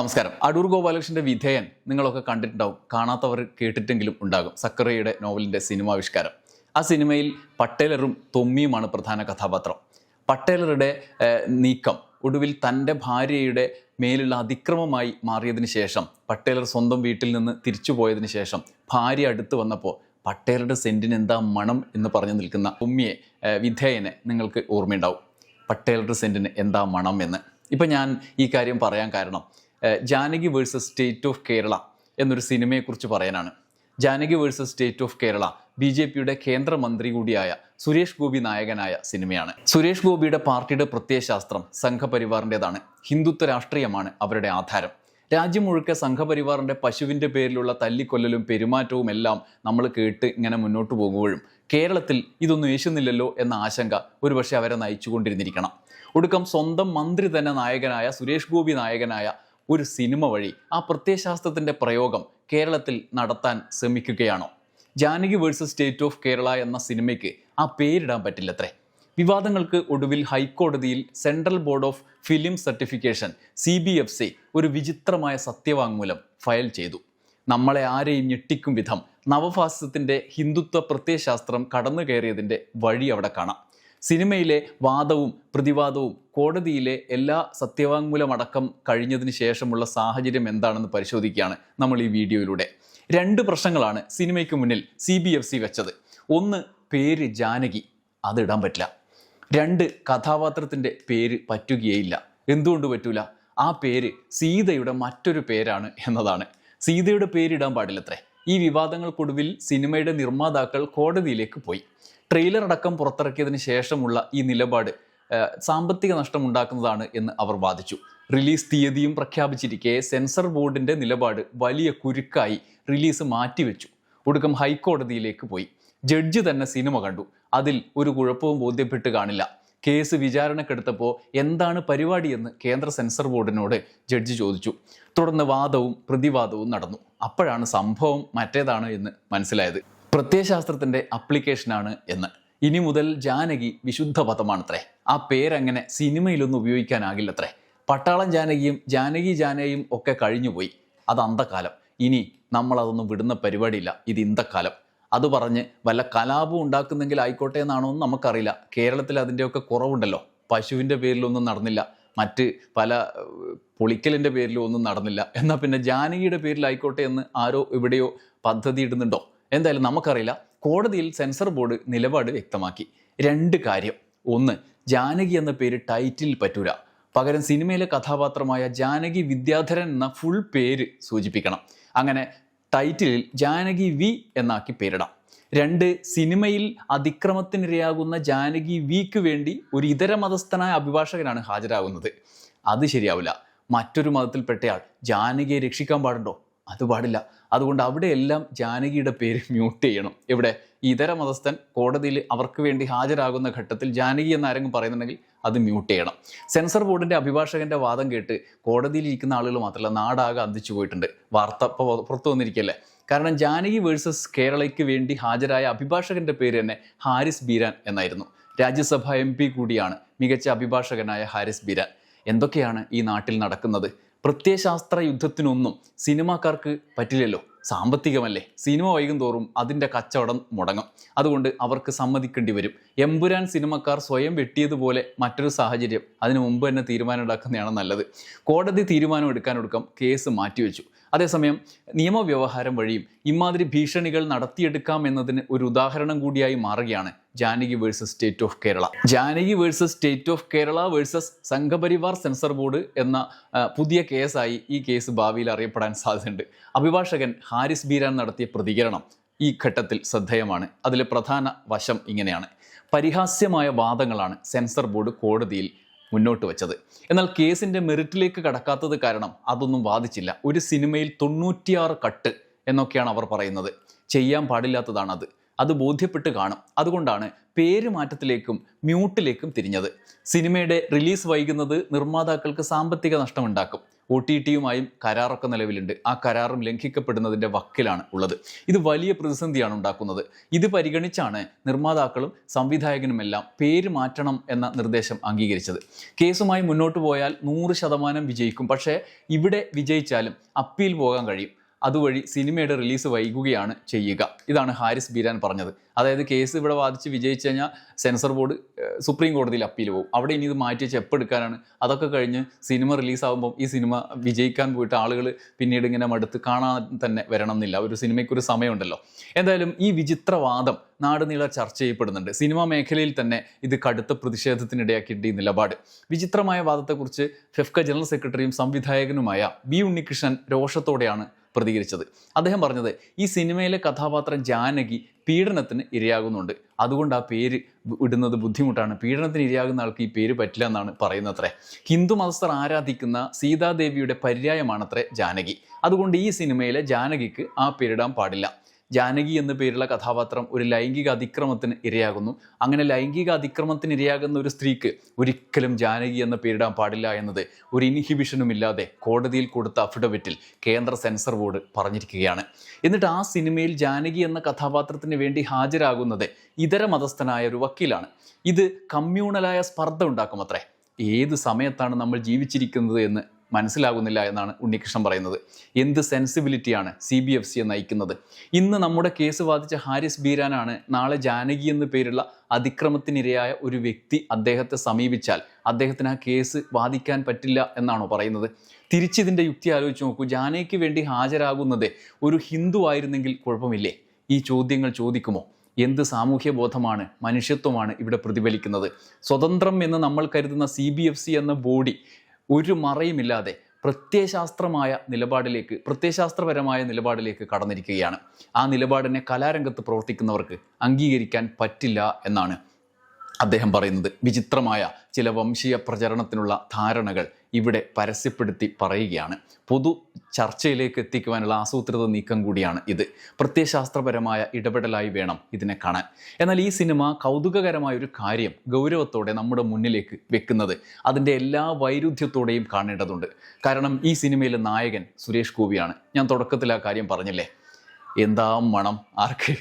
നമസ്കാരം. അടൂർ ഗോപാലകൃഷ്ണന്റെ വിധേയൻ നിങ്ങളൊക്കെ കണ്ടിട്ടുണ്ടാവും. കാണാത്തവർ കേട്ടിട്ടെങ്കിലും ഉണ്ടാകും. സക്കറയുടെ നോവലിന്റെ സിനിമാവിഷ്കാരം. ആ സിനിമയിൽ പട്ടേലറും തൊമ്മിയുമാണ് പ്രധാന കഥാപാത്രം. പട്ടേലറുടെ നീക്കം ഒടുവിൽ തന്റെ ഭാര്യയുടെ മേലുള്ള അതിക്രമമായി മാറിയതിന് ശേഷം പട്ടേലർ സ്വന്തം വീട്ടിൽ നിന്ന് തിരിച്ചു പോയതിനു ശേഷം ഭാര്യ അടുത്ത് വന്നപ്പോൾ പട്ടേലറുടെ സെന്റിന് എന്താ മണം എന്ന് പറഞ്ഞു നിൽക്കുന്ന ഉമ്മിയെ വിധേയനെ നിങ്ങൾക്ക് ഓർമ്മയുണ്ടാവും. പട്ടേലറുടെ സെന്റിന് എന്താ മണം എന്ന്. ഇപ്പം ഞാൻ ഈ കാര്യം പറയാൻ കാരണം Janaki versus state of Kerala എന്നൊരു സിനിമയെക്കുറിച്ച് പറയാനാണ്. Janaki versus state of Kerala B J പിയുടെ കേന്ദ്രമന്ത്രി കൂടിയായ സുരേഷ് ഗോപി നായകനായ സിനിമയാണ്. സുരേഷ് ഗോപിയുടെ പാർട്ടിയുടെ പ്രത്യയശാസ്ത്രം സംഘപരിവാറിന്റെതാണ്. ഹിന്ദുത്വ രാഷ്ട്രീയമാണ് അവരുടെ ആധാരം. രാജ്യം മുഴുക്കെ സംഘപരിവാറിന്റെ പശുവിന്റെ പേരിലുള്ള തല്ലിക്കൊല്ലലും പെരുമാറ്റവും എല്ലാം നമ്മൾ കേട്ട് ഇങ്ങനെ മുന്നോട്ട് പോകുമ്പോഴും കേരളത്തിൽ ഇതൊന്നും യേശുന്നില്ലല്ലോ എന്ന ആശങ്ക ഒരുപക്ഷെ അവരെ നയിച്ചുകൊണ്ടിരുന്നിരിക്കണം. ഒടുക്കം സ്വന്തം മന്ത്രി തന്നെ നായകനായ സുരേഷ് ഗോപി നായകനായ ഒരു സിനിമ വഴി ആ പ്രത്യയശാസ്ത്രത്തിന്റെ പ്രയോഗം കേരളത്തിൽ നടത്താൻ ശ്രമിക്കുകയാണോ? Janaki versus state of Kerala എന്ന സിനിമയ്ക്ക് ആ പേരിടാൻ പറ്റില്ലത്രേ. വിവാദങ്ങൾക്ക് ഒടുവിൽ ഹൈക്കോടതിയിൽ central board of film certification C B F C ഒരു വിചിത്രമായ സത്യവാങ്മൂലം ഫയൽ ചെയ്തു. നമ്മളെ ആരെയും ഞെട്ടിക്കും വിധം നവഫാസിസത്തിന്റെ ഹിന്ദുത്വ പ്രത്യയശാസ്ത്രം കടന്നു കയറിയതിന്റെ വഴി അവിടെ കാണാം. സിനിമയിലെ വാദവും പ്രതിവാദവും കോടതിയിലെ എല്ലാ സത്യവാങ്മൂലമടക്കം കഴിഞ്ഞതിന് ശേഷമുള്ള സാഹചര്യം എന്താണെന്ന് പരിശോധിക്കുകയാണ് നമ്മൾ ഈ വീഡിയോയിലൂടെ. രണ്ട് പ്രശ്നങ്ങളാണ് സിനിമയ്ക്ക് മുന്നിൽ സി ബി എഫ് സി വെച്ചത്. ഒന്ന് പേര് ജാനകി. അതിടാൻ പറ്റില്ല. രണ്ട് കഥാപാത്രത്തിന്റെ പേര് പറ്റുകയേയില്ല. എന്തുകൊണ്ട് പറ്റൂല? ആ പേര് സീതയുടെ മറ്റൊരു പേരാണ് എന്നതാണ്. സീതയുടെ പേരിടാൻ പാടില്ലത്രേ. ഈ വിവാദങ്ങൾക്കൊടുവിൽ സിനിമയുടെ നിർമ്മാതാക്കൾ കോടതിയിലേക്ക് പോയി. ട്രെയിലർ അടക്കം പുറത്തിറക്കിയതിന് ശേഷമുള്ള ഈ നിലപാട് സാമ്പത്തിക നഷ്ടം ഉണ്ടാക്കുന്നതാണ് എന്ന് അവർ വാദിച്ചു. റിലീസ് തീയതിയും പ്രഖ്യാപിച്ചിരിക്കെ സെൻസർ ബോർഡിന്റെ നിലപാട് വലിയ കുരുക്കായി റിലീസ് മാറ്റിവെച്ചു. ഒടുക്കം ഹൈക്കോടതിയിലേക്ക് പോയി. ജഡ്ജി തന്നെ സിനിമ കണ്ടു. അതിൽ ഒരു കുഴപ്പവും ബോധ്യപ്പെട്ട് കാണില്ല. കേസ് വിചാരണക്കെടുത്തപ്പോൾ എന്താണ് പരിപാടിയെന്ന് കേന്ദ്ര സെൻസർ ബോർഡിനോട് ജഡ്ജി ചോദിച്ചു. തുടർന്ന് വാദവും പ്രതിവാദവും നടന്നു. അപ്പോഴാണ് സംഭവം മറ്റേതാണ് എന്ന് മനസ്സിലായത്. പ്രത്യയശാസ്ത്രത്തിന്റെ അപ്ലിക്കേഷനാണ് എന്ന്. ഇനി മുതൽ ജാനകി വിശുദ്ധ പദമാണത്രേ. ആ പേരങ്ങനെ സിനിമയിലൊന്നും ഉപയോഗിക്കാനാകില്ലത്രേ. പട്ടാളം ജാനകിയും ജാനകി ജാനകിയും ഒക്കെ കഴിഞ്ഞുപോയി. അത് അന്ധകാലം. ഇനി നമ്മളതൊന്നും വിടുന്ന പരിപാടിയില്ല. ഇത് ഇന്തക്കാലം അത് പറഞ്ഞ് വല്ല കലാപം ഉണ്ടാക്കുന്നെങ്കിൽ ആയിക്കോട്ടെ എന്നാണോ എന്ന് നമുക്കറിയില്ല. കേരളത്തിൽ അതിന്റെയൊക്കെ കുറവുണ്ടല്ലോ. പശുവിന്റെ പേരിലൊന്നും നടന്നില്ല. മറ്റ് പല പൊളിക്കലിന്റെ പേരിലും ഒന്നും നടന്നില്ല. എന്നാൽ പിന്നെ ജാനകിയുടെ പേരിലായിക്കോട്ടെ എന്ന് ആരോ എവിടെയോ പദ്ധതി ഇടുന്നുണ്ടോ എന്തായാലും നമുക്കറിയില്ല. കോടതിയിൽ സെൻസർ ബോർഡ് നിലപാട് വ്യക്തമാക്കി. രണ്ട് കാര്യം. ഒന്ന് ജാനകി എന്ന പേര് ടൈറ്റിൽ പറ്റൂല. പകരം സിനിമയിലെ കഥാപാത്രമായ ജാനകി വിദ്യാധരൻ എന്ന ഫുൾ പേര് സൂചിപ്പിക്കണം. അങ്ങനെ ടൈറ്റിലിൽ ജാനകി വി എന്നാക്കി പേരിടാം. രണ്ട് സിനിമയിൽ അതിക്രമത്തിനിരയാകുന്ന ജാനകി വിക്ക് വേണ്ടി ഒരു ഇതര മതസ്ഥനായ അഭിഭാഷകനാണ് ഹാജരാകുന്നത്. അത് ശരിയാവില്ല. മറ്റൊരു മതത്തിൽപ്പെട്ടയാൾ ജാനകിയെ രക്ഷിക്കാൻ പാടുണ്ടോ? അത് പാടില്ല. അതുകൊണ്ട് അവിടെയെല്ലാം ജാനകിയുടെ പേര് മ്യൂട്ട് ചെയ്യണം. ഇവിടെ ഇതര മതസ്ഥൻ കോടതിയിൽ അവർക്ക് വേണ്ടി ഹാജരാകുന്ന ഘട്ടത്തിൽ ജാനകി എന്ന് ആരെങ്കിലും പറയുന്നുണ്ടെങ്കിൽ അത് മ്യൂട്ട് ചെയ്യണം. സെൻസർ ബോർഡിന്റെ അഭിഭാഷകന്റെ വാദം കേട്ട് കോടതിയിൽ ഇരിക്കുന്ന ആളുകൾ മാത്രമല്ല നാടാകെ അന്തിച്ചു പോയിട്ടുണ്ട്. വാർത്ത പുറത്തു വന്നിരിക്കല്ലേ കാരണം ജാനകി വേഴ്സസ് കേരളയ്ക്ക് വേണ്ടി ഹാജരായ അഭിഭാഷകന്റെ പേര് തന്നെ ഹാരിസ് ബീരാൻ എന്നായിരുന്നു. രാജ്യസഭ എം കൂടിയാണ് മികച്ച അഭിഭാഷകനായ ഹാരിസ് ബീരാൻ. എന്തൊക്കെയാണ് ഈ നാട്ടിൽ നടക്കുന്നത്? പ്രത്യയശാസ്ത്ര യുദ്ധത്തിനൊന്നും സിനിമാക്കാർക്ക് പറ്റില്ലല്ലോ. സാമ്പത്തികമല്ലേ? സിനിമ വൈകും തോറും അതിന്റെ കച്ചവടം മുടങ്ങും. അതുകൊണ്ട് അവർക്ക് സമ്മതിക്കേണ്ടി വരും. എമ്പുരാൻ സിനിമക്കാർ സ്വയം വെട്ടിയതുപോലെ മറ്റൊരു സാഹചര്യം അതിനു മുമ്പ് തന്നെ തീരുമാനം ഉണ്ടാക്കുന്നതാണ് നല്ലത്. കോടതി തീരുമാനം എടുക്കാനൊടുക്കം കേസ് മാറ്റിവെച്ചു. അതേസമയം നിയമവ്യവഹാരം വഴിയും ഇമാതിരി ഭീഷണികൾ നടത്തിയെടുക്കാം എന്നതിന് ഒരു ഉദാഹരണം കൂടിയായി മാറുകയാണ് Janaki versus state of Kerala Janaki versus state of Kerala versus Sangh Parivar censor board എന്ന പുതിയ കേസായി ഈ കേസ് ഭാവിയിൽ അറിയപ്പെടാൻ സാധ്യതയുണ്ട്. അഭിഭാഷകൻ ഹാരിസ് ബീരാൻ നടത്തിയ പ്രതികരണം ഈ ഘട്ടത്തിൽ ശ്രദ്ധേയമാണ്. അതിലെ പ്രധാന വശം ഇങ്ങനെയാണ്. പരിഹാസ്യമായ വാദങ്ങളാണ് സെൻസർ ബോർഡ് കോടതിയിൽ മുന്നോട്ട് വെച്ചത്. എന്നാൽ കേസിന്റെ മെറിറ്റിലേക്ക് കടക്കാത്തത് കാരണം അതൊന്നും വാദിച്ചില്ല. ഒരു സിനിമയിൽ തൊണ്ണൂറ്റിയാറ് കട്ട് എന്നൊക്കെയാണ് അവർ പറയുന്നത്. ചെയ്യാൻ പാടില്ലാത്തതാണ് അത് ബോധ്യപ്പെട്ട് കാണും. അതുകൊണ്ടാണ് പേര് മാറ്റത്തിലേക്കും മ്യൂട്ടിലേക്കും തിരിഞ്ഞത്. സിനിമയുടെ റിലീസ് വൈകുന്നത് നിർമ്മാതാക്കൾക്ക് സാമ്പത്തിക നഷ്ടമുണ്ടാക്കും. ഒ ടി ടിയുമായും കരാറൊക്കെ നിലവിലുണ്ട്. ആ കരാറും ലംഘിക്കപ്പെടുന്നതിന്റെ വക്കിലാണ് ഉള്ളത്. ഇത് വലിയ പ്രതിസന്ധിയാണ് ഉണ്ടാക്കുന്നത്. ഇത് പരിഗണിച്ചാണ് നിർമ്മാതാക്കളും സംവിധായകനുമെല്ലാം പേര് മാറ്റണം എന്ന നിർദ്ദേശം അംഗീകരിച്ചത്. കേസുമായി മുന്നോട്ട് പോയാൽ നൂറ് ശതമാനം വിജയിക്കും. പക്ഷേ ഇവിടെ വിജയിച്ചാലും അപ്പീൽ പോകാൻ കഴിയും. അതുവഴി സിനിമയുടെ റിലീസ് വൈകുകയാണ് ചെയ്യുക. ഇതാണ് ഹാരിസ് ബീരാൻ പറഞ്ഞത്. അതായത് കേസ് ഇവിടെ വാദിച്ച് വിജയിച്ചു കഴിഞ്ഞാൽ സെൻസർ ബോർഡ് സുപ്രീം കോടതിയിൽ അപ്പീൽ പോകും. അവിടെ ഇനി ഇത് മാറ്റി എപ്പോൾ എടുക്കാനാണ്? അതൊക്കെ കഴിഞ്ഞ് സിനിമ റിലീസാകുമ്പോൾ ഈ സിനിമ വിജയിക്കാൻ പോയിട്ട് ആളുകൾ പിന്നീട് ഇങ്ങനെ മടുത്ത് കാണാൻ തന്നെ വരണം എന്നില്ല ഒരു സിനിമയ്ക്കൊരു സമയമുണ്ടല്ലോ. എന്തായാലും ഈ വിചിത്രവാദം നാടുനീളെ ചർച്ച ചെയ്യപ്പെടുന്നുണ്ട്. സിനിമാ മേഖലയിൽ തന്നെ ഇത് കടുത്ത പ്രതിഷേധത്തിനിടയാക്കിയിട്ട് ഈ നിലപാട് വിചിത്രമായ വാദത്തെക്കുറിച്ച് ഫെഫ്ക ജനറൽ സെക്രട്ടറിയും സംവിധായകനുമായ ബി ഉണ്ണികൃഷ്ണൻ രോഷത്തോടെയാണ് പ്രതികരിച്ചത്. അദ്ദേഹം പറഞ്ഞത് ഈ സിനിമയിലെ കഥാപാത്രം ജാനകി പീഡനത്തിന് ഇരയാകുന്നുണ്ട്. അതുകൊണ്ട് ആ പേര് ഇടുന്നത് ബുദ്ധിമുട്ടാണ്. പീഡനത്തിന് ഇരയാകുന്ന ആൾക്ക് ഈ പേര് പറ്റില്ല എന്നാണ് പറയുന്നത്രേ. ഹിന്ദു മതസ്ഥർ ആരാധിക്കുന്ന സീതാദേവിയുടെ പര്യായമാണത്രേ ജാനകി. അതുകൊണ്ട് ഈ സിനിമയിലെ ജാനകിക്ക് ആ പേരിടാൻ പാടില്ല. ജാനകി എന്ന പേരുള്ള കഥാപാത്രം ഒരു ലൈംഗിക അതിക്രമത്തിന് ഇരയാകുന്നു. അങ്ങനെ ലൈംഗിക അതിക്രമത്തിന് ഇരയാകുന്ന ഒരു സ്ത്രീക്ക് ഒരിക്കലും ജാനകി എന്ന പേരിടാൻ പാടില്ല എന്നത് ഒരു ഇൻഹിബിഷനും ഇല്ലാതെ കോടതിയിൽ കൊടുത്ത അഫിഡവിറ്റിൽ കേന്ദ്ര സെൻസർ ബോർഡ് പറഞ്ഞിരിക്കുകയാണ്. എന്നിട്ട് ആ സിനിമയിൽ ജാനകി എന്ന കഥാപാത്രത്തിന് വേണ്ടി ഹാജരാകുന്നത് ഇതര മതസ്ഥനായ ഒരു വക്കീലാണ്. ഇത് കമ്മ്യൂണലായ സ്പർദ്ധ ഉണ്ടാക്കുമത്രേ. ഏത് സമയത്താണ് നമ്മൾ ജീവിച്ചിരിക്കുന്നത് എന്ന് മനസ്സിലാകുന്നില്ല എന്നാണ് ഉണ്ണികൃഷ്ണൻ പറയുന്നത്. എന്ത് സെൻസിബിലിറ്റിയാണ് സി ബി എഫ് സിയെ നയിക്കുന്നത്? ഇന്ന് നമ്മുടെ കേസ് വാദിച്ച ഹാരിസ് ബീരാനാണ് നാളെ ജാനകി എന്നു പേരുള്ള അതിക്രമത്തിനിരയായ ഒരു വ്യക്തി അദ്ദേഹത്തെ സമീപിച്ചാൽ അദ്ദേഹത്തിന് ആ കേസ് വാദിക്കാൻ പറ്റില്ല എന്നാണോ പറയുന്നത്? തിരിച്ചിതിന്റെ യുക്തി ആലോചിച്ച് നോക്കൂ. ജാനകിക്ക് വേണ്ടി ഹാജരാകുന്നത് ഒരു ഹിന്ദു ആയിരുന്നെങ്കിൽ കുഴപ്പമില്ലേ? ഈ ചോദ്യങ്ങൾ ചോദിക്കുമോ? എന്ത് സാമൂഹ്യ ബോധമാണ് മനുഷ്യത്വമാണ് ഇവിടെ പ്രതിഫലിക്കുന്നത്? സ്വതന്ത്രം എന്ന് നമ്മൾ കരുതുന്ന സി ബി എഫ് സി എന്ന ബോഡി ഒരു മറയുമില്ലാതെ പ്രത്യയശാസ്ത്രമായ നിലപാടിലേക്ക് പ്രത്യയശാസ്ത്രപരമായ നിലപാടിലേക്ക് കടന്നിരിക്കുകയാണ്. ആ നിലപാടിനെ കലാരംഗത്ത് പ്രവർത്തിക്കുന്നവർക്ക് അംഗീകരിക്കാൻ പറ്റില്ല എന്നാണ് അദ്ദേഹം പറയുന്നത്. വിചിത്രമായ ചില വംശീയ പ്രചരണത്തിനുള്ള ധാരണകൾ ഇവിടെ പരസ്യപ്പെടുത്തി പറയുകയാണ്. പൊതു ചർച്ചയിലേക്ക് എത്തിക്കുവാനുള്ള ആസൂത്രിത നീക്കം കൂടിയാണ് ഇത്. പ്രത്യയശാസ്ത്രപരമായ ഇടപെടലായി വേണം ഇതിനെ കാണാൻ. എന്നാൽ ഈ സിനിമ കൗതുകകരമായ ഒരു കാര്യം ഗൗരവത്തോടെ നമ്മുടെ മുന്നിലേക്ക് വെക്കുന്നത് അതിന്റെ എല്ലാ വൈരുദ്ധ്യത്തോടെയും കാണേണ്ടതുണ്ട്. കാരണം ഈ സിനിമയിലെ നായകൻ സുരേഷ് ഗോപിയാണ്. ഞാൻ തുടക്കത്തിൽ ആ കാര്യം പറഞ്ഞില്ലേ? എന്താ മണം? ആർക്ക്?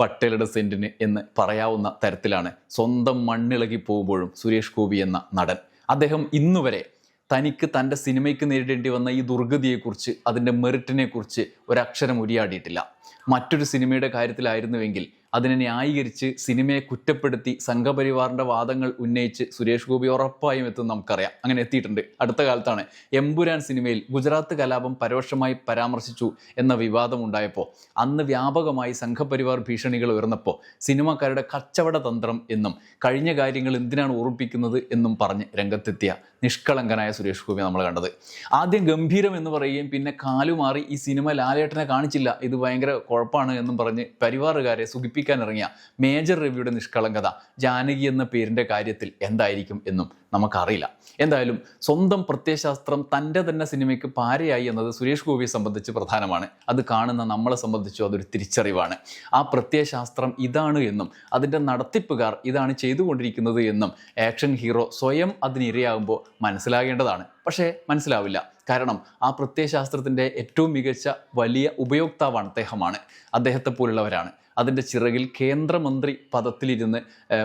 പട്ടേലുടെ സെന്റിന് എന്ന് പറയാവുന്ന തരത്തിലാണ് സ്വന്തം മണ്ണിളകി പോകുമ്പോഴും സുരേഷ് ഗോപി എന്ന നടൻ. അദ്ദേഹം ഇന്നുവരെ തനിക്ക് തന്റെ സിനിമയ്ക്ക് നേരിടേണ്ടി വന്ന ഈ ദുർഗതിയെക്കുറിച്ച് അതിന്റെ മെറിറ്റിനെക്കുറിച്ച് ഒരക്ഷരം ഉരിയാടിയിട്ടില്ല. മറ്റൊരു സിനിമയുടെ കാര്യത്തിലായിരുന്നുവെങ്കിൽ അതിനെ ന്യായീകരിച്ച് സിനിമയെ കുറ്റപ്പെടുത്തി സംഘപരിവാറിന്റെ വാദങ്ങൾ ഉന്നയിച്ച് സുരേഷ് ഗോപി ഉറപ്പായും എത്തും നമുക്കറിയാം. അങ്ങനെ എത്തിയിട്ടുണ്ട്. അടുത്ത കാലത്താണ് എമ്പുരാൻ സിനിമയിൽ ഗുജറാത്ത് കലാപം പരോക്ഷമായി പരാമർശിച്ചു എന്ന വിവാദം ഉണ്ടായപ്പോൾ അന്ന് വ്യാപകമായി സംഘപരിവാർ ഭീഷണികൾ ഉയർന്നപ്പോൾ സിനിമാക്കാരുടെ കച്ചവട തന്ത്രം എന്നും കഴിഞ്ഞ കാര്യങ്ങൾ എന്തിനാണ് ഓർമ്മിപ്പിക്കുന്നത് എന്നും പറഞ്ഞ് രംഗത്തെത്തിയ നിഷ്കളങ്കനായ സുരേഷ് ഗോപി നമ്മൾ കണ്ടത്. ആദ്യം ഗംഭീരം എന്ന് പറയുകയും പിന്നെ കാലുമാറി ഈ സിനിമ ലാലേട്ടനെ കാണിച്ചില്ല. ഇത് ഭയങ്കര കുഴപ്പമാണ് എന്നും പറഞ്ഞ് പരിവാറുകാരെ സുഖിപ്പിക്കാൻ ഇറങ്ങിയ മേജർ രവിയുടെ നിഷ്കളങ്കത ജാനകി എന്ന പേരിന്റെ കാര്യത്തിൽ എന്തായിരിക്കും എന്നും നമുക്കറിയില്ല. എന്തായാലും സ്വന്തം പ്രത്യയശാസ്ത്രം തന്റെ തന്നെ സിനിമയ്ക്ക് പാരയായി എന്നത് സുരേഷ് ഗോപിയെ സംബന്ധിച്ച് പ്രധാനമാണ്. അത് കാണുന്ന നമ്മളെ സംബന്ധിച്ചും അതൊരു തിരിച്ചറിവാണ്. ആ പ്രത്യയശാസ്ത്രം ഇതാണ് എന്നും അതിന്റെ നടത്തിപ്പുകാർ ഇതാണ് ചെയ്തുകൊണ്ടിരിക്കുന്നത് എന്നും ആക്ഷൻ ഹീറോ സ്വയം അതിനിരയാകുമ്പോൾ മനസ്സിലാകേണ്ടതാണ്. പക്ഷേ മനസ്സിലാവില്ല. കാരണം ആ പ്രത്യയശാസ്ത്രത്തിന്റെ ഏറ്റവും മികച്ച വലിയ ഉപയോക്താവാണ് അദ്ദേഹമാണ്. അദ്ദേഹത്തെ പോലുള്ളവരാണ്. അതിന്റെ ചിറകിൽ കേന്ദ്രമന്ത്രി പദത്തിലിരുന്ന്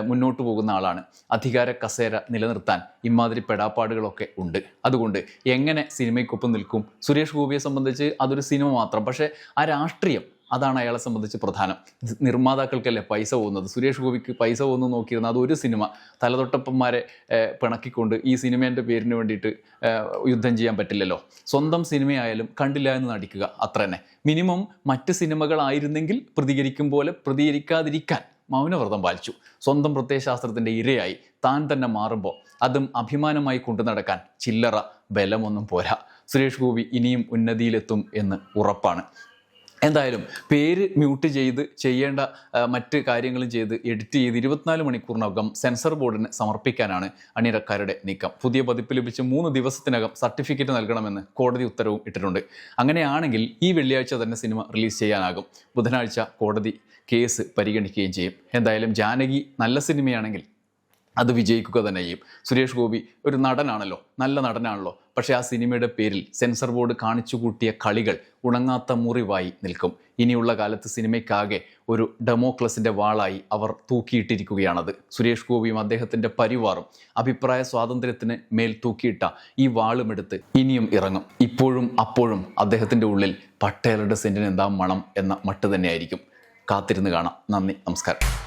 മുന്നോട്ട് പോകുന്ന ആളാണ്. അധികാര കസേര നിലനിർത്താൻ ഇമാതിരി പെടാപ്പാടുകളൊക്കെ ഉണ്ട്. അതുകൊണ്ട് എങ്ങനെ സിനിമയ്ക്കൊപ്പം നിൽക്കും? സുരേഷ് ഗോപിയെ സംബന്ധിച്ച് അതൊരു സിനിമ മാത്രം. പക്ഷേ ആ രാഷ്ട്രീയം അതാണ് അയാളെ സംബന്ധിച്ച് പ്രധാനം. നിർമ്മാതാക്കൾക്കല്ലേ പൈസ പോകുന്നത്? സുരേഷ് ഗോപിക്ക് പൈസ പോകുന്നു നോക്കിയിരുന്ന അത് ഒരു സിനിമ. തലതൊട്ടപ്പന്മാരെ പിണക്കിക്കൊണ്ട് ഈ സിനിമേന്റെ പേരിന് വേണ്ടിയിട്ട് യുദ്ധം ചെയ്യാൻ പറ്റില്ലല്ലോ. സ്വന്തം സിനിമയായാലും കണ്ടില്ല എന്ന് നടിക്കുക അത്ര തന്നെ. മിനിമം മറ്റ് സിനിമകളായിരുന്നെങ്കിൽ പ്രതികരിക്കും പോലെ പ്രതികരിക്കാതിരിക്കാൻ മൗനവ്രതം പാലിച്ചു. സ്വന്തം പ്രത്യയശാസ്ത്രത്തിന്റെ ഇരയായി താൻ തന്നെ മാറുമ്പോൾ അതും അഭിമാനമായി കൊണ്ടു നടക്കാൻ ചില്ലറ ബലമൊന്നും പോരാ. സുരേഷ് ഗോപി ഇനിയും ഉന്നതിയിലെത്തും എന്ന് ഉറപ്പാണ്. എന്തായാലും പേര് മ്യൂട്ട് ചെയ്ത് ചെയ്യേണ്ട മറ്റ് കാര്യങ്ങളും ചെയ്ത് എഡിറ്റ് ചെയ്ത് ഇരുപത്തിനാല് മണിക്കൂറിനകം സെൻസർ ബോർഡിന് സമർപ്പിക്കാനാണ് അണിയറക്കാരുടെ നീക്കം. പുതിയ പതിപ്പ് ലഭിച്ച് മൂന്ന് ദിവസത്തിനകം സർട്ടിഫിക്കറ്റ് നൽകണമെന്ന് കോടതി ഉത്തരവും ഇട്ടിട്ടുണ്ട്. അങ്ങനെയാണെങ്കിൽ ഈ വെള്ളിയാഴ്ച തന്നെ സിനിമ റിലീസ് ചെയ്യാനാകും. ബുധനാഴ്ച കോടതി കേസ് പരിഗണിക്കുകയും ചെയ്യും. എന്തായാലും ജാനകി നല്ല സിനിമയാണെങ്കിൽ അത് വിജയിക്കുക തന്നെ ചെയ്യും. സുരേഷ് ഗോപി ഒരു നടനാണല്ലോ നല്ല നടനാണല്ലോ. പക്ഷേ ആ സിനിമയുടെ പേരിൽ സെൻസർ ബോർഡ് കാണിച്ചു കൂട്ടിയ കളികൾ ഉണങ്ങാത്ത മുറിവായി നിൽക്കും. ഇനിയുള്ള കാലത്ത് സിനിമയ്ക്കാകെ ഒരു ഡെമോക്ലസിന്റെ വാളായി അവർ തൂക്കിയിട്ടിരിക്കുകയാണത്. സുരേഷ് ഗോപിയും അദ്ദേഹത്തിന്റെ പരിവാറും അഭിപ്രായ സ്വാതന്ത്ര്യത്തിന് മേൽ തൂക്കിയിട്ട ഈ വാളുമെടുത്ത് ഇനിയും ഇറങ്ങും. ഇപ്പോഴും അപ്പോഴും അദ്ദേഹത്തിന്റെ ഉള്ളിൽ പട്ടേലുടെ സെന്റിന് എന്താ മണം എന്ന മട്ട് തന്നെയായിരിക്കും. കാത്തിരുന്ന് കാണാം. നന്ദി നമസ്കാരം.